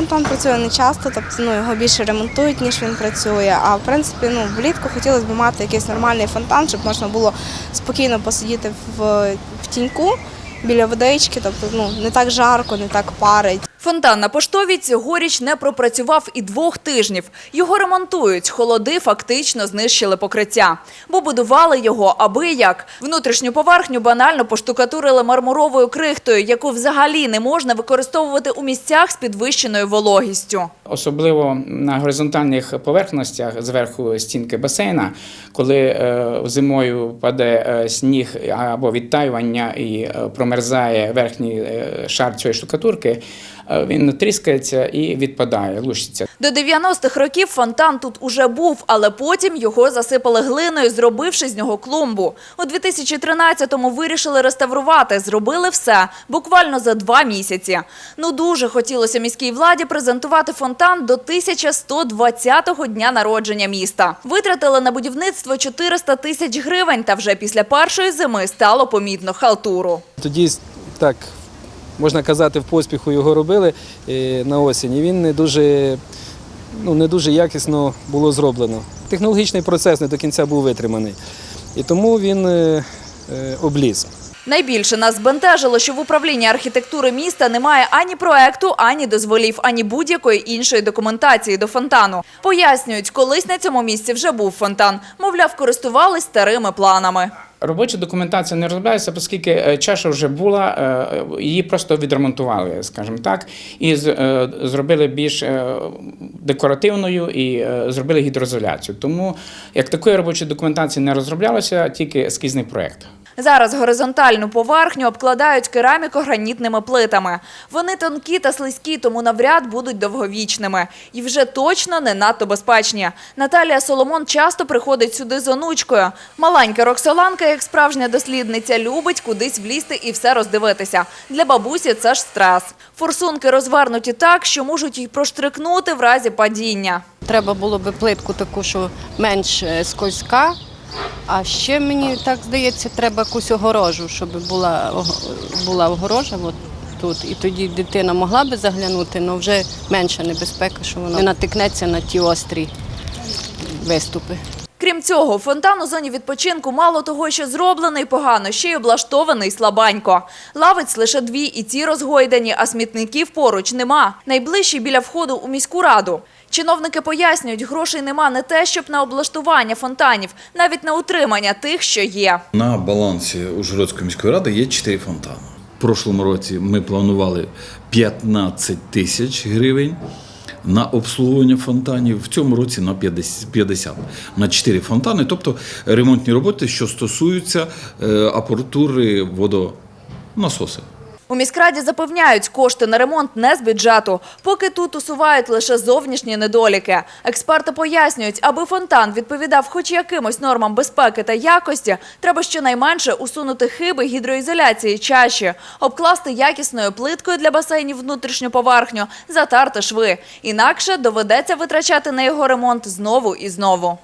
фонтан працює не часто, тобто ну, його більше ремонтують, ніж він працює. А в принципі, ну, влітку хотілося б мати якийсь нормальний фонтан, щоб можна було спокійно посидіти в, в тіньку біля водички, тобто ну, не так жарко, не так парить. Фонтан на поштовій цьогоріч не пропрацював і двох тижнів. Його ремонтують. Холоди фактично знищили покриття. Бо будували його аби як. Внутрішню поверхню банально поштукатурили мармуровою крихтою, яку взагалі не можна використовувати у місцях з підвищеною вологістю. Особливо на горизонтальних поверхностях зверху стінки басейна, коли е, зимою паде е, сніг або відтаювання і е, промерзає верхній шар цієї штукатурки, він тріскається і відпадає, лущиться. До 90-х років фонтан тут уже був, але потім його засипали глиною, зробивши з нього клумбу. У 2013-му вирішили реставрувати, зробили все, буквально за два місяці. Ну дуже хотілося міській владі презентувати фонтан до 1120-го дня народження міста. Витратили на будівництво 400 тисяч гривень, та вже після першої зими стало помітно халтуру. Тоді так можна казати, в поспіху його робили е, на осінь. І він не дуже, ну, не дуже якісно було зроблено. Технологічний процес не до кінця був витриманий. І тому він е, е, обліз. Найбільше нас збентежило, що в управлінні архітектури міста немає ані проекту, ані дозволів, ані будь-якої іншої документації до фонтану. Пояснюють, колись на цьому місці вже був фонтан. Мовляв, користувались старими планами. Робоча документація не розробляється, оскільки е, чаша вже була, е, її просто відремонтували, скажімо так, і е, зробили більш е, декоративною і е, зробили гідроізоляцію. Тому як такої робочої документації не розроблялося, тільки ескізний проєкт. Зараз горизонтальну поверхню обкладають кераміко-гранітними плитами. Вони тонкі та слизькі, тому навряд будуть довговічними. І вже точно не надто безпечні. Наталія Соломон часто приходить сюди з онучкою. Маленька Роксоланка, як справжня дослідниця, любить кудись влізти і все роздивитися. Для бабусі це ж стрес. Форсунки розвернуті так, що можуть їх проштрикнути в разі падіння. Треба було би плитку таку, що менш е, скользка. А ще мені так здається, треба якусь огорожу, щоб була, була огорожа от тут. І тоді дитина могла би заглянути, але вже менша небезпека, що вона не натикнеться на ті острі виступи. Крім цього, фонтан у зоні відпочинку мало того, що зроблений погано, ще й облаштований слабанько. Лавиць лише дві, і ті розгойдані, а смітників поруч нема. Найближчий біля входу у міську раду. Чиновники пояснюють, грошей нема не те, щоб на облаштування фонтанів, навіть на утримання тих, що є. На балансі Ужгородської міської ради є чотири фонтани. В прошлому році ми планували 15 тисяч гривень на обслуговування фонтанів. В цьому році на 50, 50 на 4 фонтани, тобто ремонтні роботи, що стосуються е, апаратури водонасоси. У міськраді запевняють, кошти на ремонт не з бюджету. Поки тут усувають лише зовнішні недоліки. Експерти пояснюють, аби фонтан відповідав хоч якимось нормам безпеки та якості, треба щонайменше усунути хиби гідроізоляції чаші, обкласти якісною плиткою для басейнів внутрішню поверхню, затерти шви. Інакше доведеться витрачати на його ремонт знову і знову.